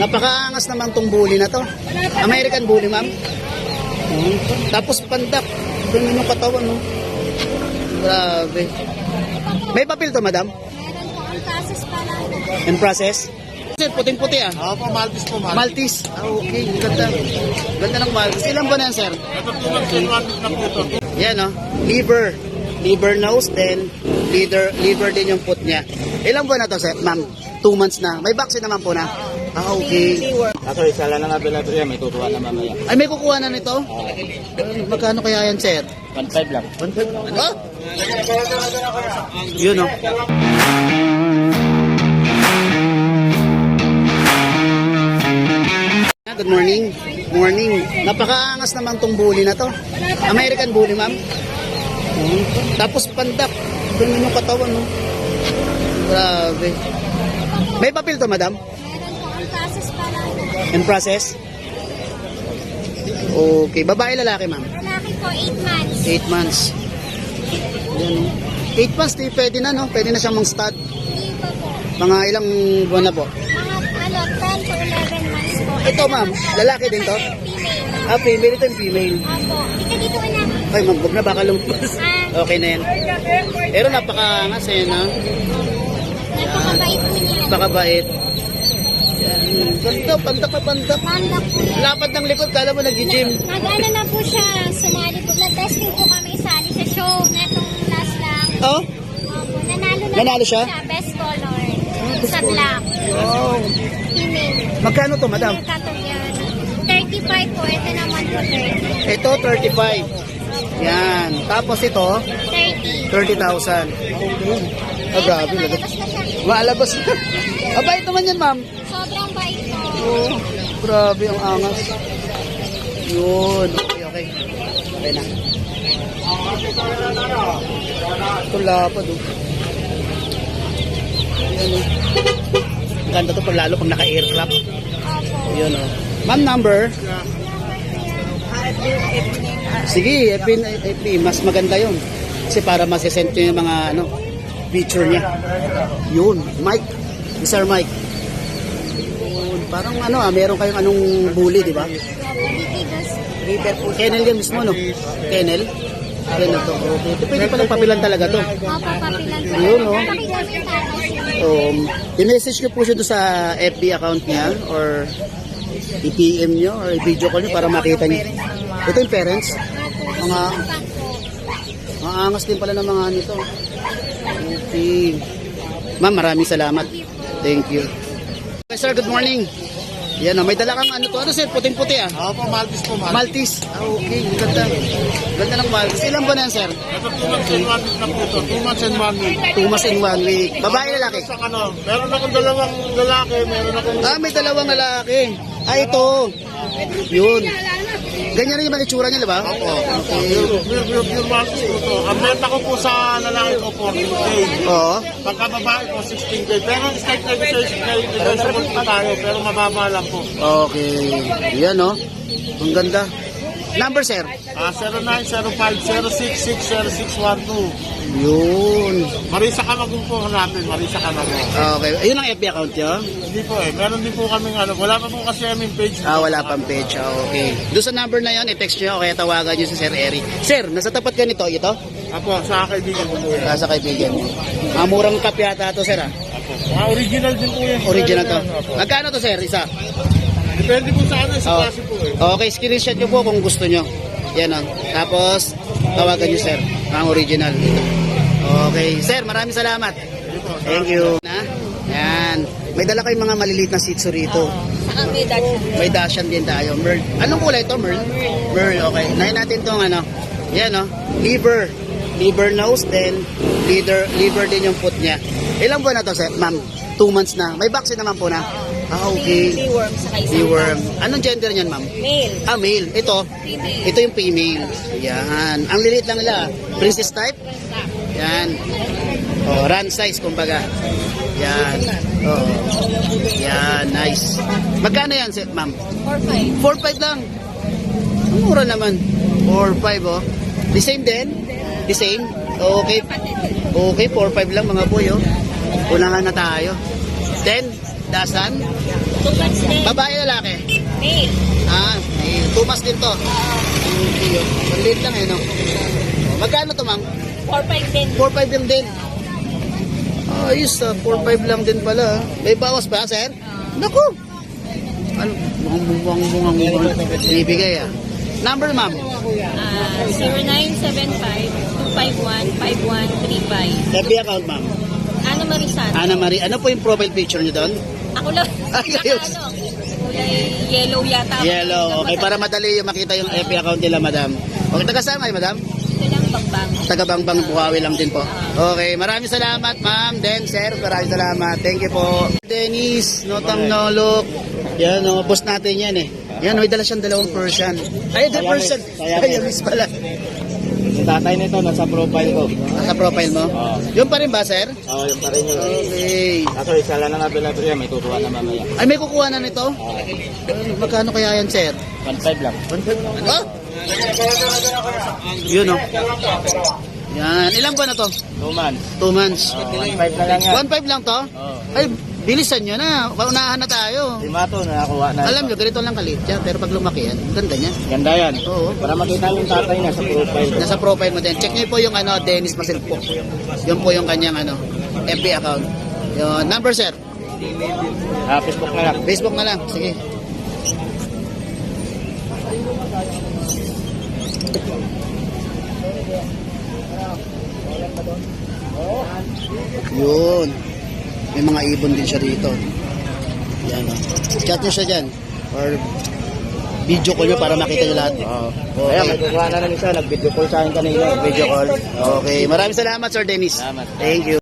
Napakaangas naman tong bully na to. American bully, ma'am. Hmm. Tapos pandak. Ganun yung katawan, no? Grabe. May papel to, madam? Meron po ang process pa lang. In process? Puting-puti ah. Opo, Maltese po, Maltese. Maltese. Ah, okay. Ganda. Ganda ng Maltese. Ilan ba na yan, sir? Ito po, mag-1 na po ito. Yan, no? Liver. Liver nose, then liver, liver din yung foot niya. Ilang buwan na to, sir? Ma'am? Two months na. May vaccine naman po na. Ah, okay. Kaso isa lang ang available yan, may tutuwa na mamaya. Ay, may kukuha na nito? Eh, Magkano kaya yan, sir? 1.5 lang. Ano? Yun, no? Ah, Good morning. Morning. Napakaangas naman tong bully na to. American bully, ma'am. Hmm. Tapos pandak. Ganun yung katawan, no? Grabe. May papel to, madam? Process pa lang. In process? Okay. Babae, lalaki, ma'am? Lalaki po, 8 months. 8 months. Yan, no? 8 months, di pwede na, no? Pwede na siyang mang-stud. Hindi po po. Mga ilang buwan na po. Mga ano, 10 to 11 months po. Ito, ma'am. Lalaki din to? Female. Ah, female. Ito yung female. Opo. Dito dito ka na. Ay, magbog na, baka lumpas. Ah, Okay na yan. Pero napakaangas eh, no? napakabait po niya. Napakabait. Yan. Ganda, pandak na pandak. Pandak po. Lapad ng likod, kala mo nag-gym. Nag-ano na po siya, sumali po. Nag-testing po kami isali sa show na itong last lang. Oh? Opo, nanalo na Nanalo po siya? Best color. Sa black. Oh. Female. Magkano to, madam? Cattle yan. 35 po. Ito naman po 30. Ito, 35. Yan. Tapos ito, 30. 30,000. Ah, grabe. Ayun, lagot. lumalabas na siya. Maalabas na. Abait naman yan, ma'am. Oh, grabe ang angas. Yun. Okay, okay. Okay na. Ito lapad, oh. Yan, oh. Ganda to pag lalo pag naka-aircraft. Yun, oh. Ma'am, number? Sige, FB, FB, mas maganda yun. Kasi para masisend nyo yung mga ano, picture niya. Yun, Mike. Sir Mike. Parang ano ah, meron kayong anong bully, di ba? River po. Kennel yan mismo, no? Kennel? Kennel to. Okay. Ito pwede palang papilan talaga to. Opo, papilan po. Yun, no? Um, i-message nyo po siya doon sa FB account niya or i-PM nyo or i-video call nyo para makita nyo. Ito yung parents. Mga- po. Maangas din pala ng mga nito. Okay. Ma'am, maraming salamat. Thank you. Okay, sir, good morning. Yan o, may dala kang ano to. Ano sir, puting-puti ah. Opo, Maltese po, Maltese. Maltese. Ah, okay. Ganda. Ganda ng Maltese. Ilan ba na yan, sir? Ito po, mag-1 na po ito. 2 months and 1 week. Two months in one week. Babae, lalaki? Sa ano, meron akong dalawang lalaki, meron akong... Ah, may dalawang lalaki. Ah, ito. Yun. Ganyan rin yung mga itsura niya, di ba? Opo. Pure, pure, pure, Maltese po ito. Ang benta ko po sa lalaki ko, 14K. Oo. Pagka babae ko, 16K. Pero straight negotiation, negotiable pa tayo, pero mababa lang po. Okay. Yan, no? Ang ganda. Number, sir? Ah, 0905-066-0612. Yun. Marisa Kamagong po natin, Marisa Kamagong. Okay. Ayun ang FB account niyo? Hindi po eh, meron din po kaming ano, wala pa po kasi aming page. Ah, wala pang page. Ah, okay. Doon sa number na yon, i-text nyo o kaya tawagan nyo si Sir Eric. Sir, nasa tapat ka nito, ito? Apo, sa kaibigan ko po yan. Ah, sa kaibigan mo. Ah, murang kape yata to, sir, ah. Apo. Mga original din po yan. Original to. Apo. Magkano to, sir? Isa? Depende po sa ano, sa Oh. klase po eh. Okay, screenshot nyo po kung gusto nyo. Yan, oh. Tapos, tawagan nyo, sir. Ang original. Ito. Okay. Sir, maraming salamat. Thank you. Na? Yan. May dala kayong mga maliliit na sitso rito. Saka may Dutch. May Dashan din tayo. Merl. Anong kulay ito, Merl? Merl, okay. Nahin natin tong ano. Yan, no? Liver. Liver nose, then liver, liver din yung foot niya. Ilang buwan na to, sir? Ma'am? Two months na. May vaccine naman po na. Ah, okay. Deworm sa kaisa. Deworm. Anong gender niyan, ma'am? Male. Ah, male. Ito. Female. Ito yung female. Yan. Ang lilit lang nila. Princess type? Yan. Oh, run size, kumbaga. Yan. Oh. Yan, nice. Magkano yan, sir, ma'am? 4-5. 4-5 lang. Ang mura naman. 4-5 oh. The same din? The same? Okay. Okay, 4-5 lang mga boy oh. Unahan na tayo. 10, dasan. Months din. Babae lalaki? Male. Ah, may tumas din to. Okay, yun. Maliit lang eh, no? Magkano to, ma'am? 4-5 din. 4-5 lang din. Ayos ah, 4-5 lang din pala. ah. May bawas ba, sir? Naku! Ano? Mukhang mukhang mukhang mukhang ah. Number, ma'am? Ah, 0975-251-5135. FB account, ma'am. Ano Marisan? Ana Marie, ano po yung profile picture nyo doon? Ako lang. Ay, ayos. Ano? Kulay yellow yata. Yellow. Okay, para madali yung makita yung FB account nila, madam. Okay, taga saan kayo, madam? Taga Bangbang Bukawi lang din po. Okay, maraming salamat, ma'am. Den, sir, maraming salamat. Thank you po. Dennis, Notang Nolok. Yan, oh, boss natin yan eh. Yan, may dala siyang dalawang Persian. Ay, the. Siamese. Ay, miss pala. Yung tatay nito, nasa profile ko. Nasa profile mo? Oo. Yung pa rin ba, sir? Oo, yung pa rin yun. Okay. Kaso isa lang ang available yan, may tutuwa na mamaya. Ay, may kukuha na nito? Oo. Eh, Magkano kaya yan, sir? 1.5 lang. Oh? Yun, oh. Yan. Ilang buwan na to? 2 months. Two months. Oo, 1.5 na lang yan. 1.5 lang to? Oo. Ay, bilisan nyo na. Paunahan na tayo. Lima to, nakakuha na. Alam nyo, ganito lang kaliit yan. Pero pag lumaki yan, ganda niya. Ganda yan. Oo. Para makita yung tatay na sa profile. Nasa profile mo din. Check nyo po yung ano, Dennis Masilpo. Yun po yung kanyang ano, FB account. Yung number, sir. Ah, Facebook na lang. Facebook na lang. Sige. Yun. May mga ibon din siya dito. Yan o. Chat nyo siya dyan. Or video call nyo para makita nyo lahat. Oo. Kaya may kukuha na lang isa, nag-video call sa akin kanina. Video call. Okay. Maraming salamat, Sir Dennis. Salamat. Thank you.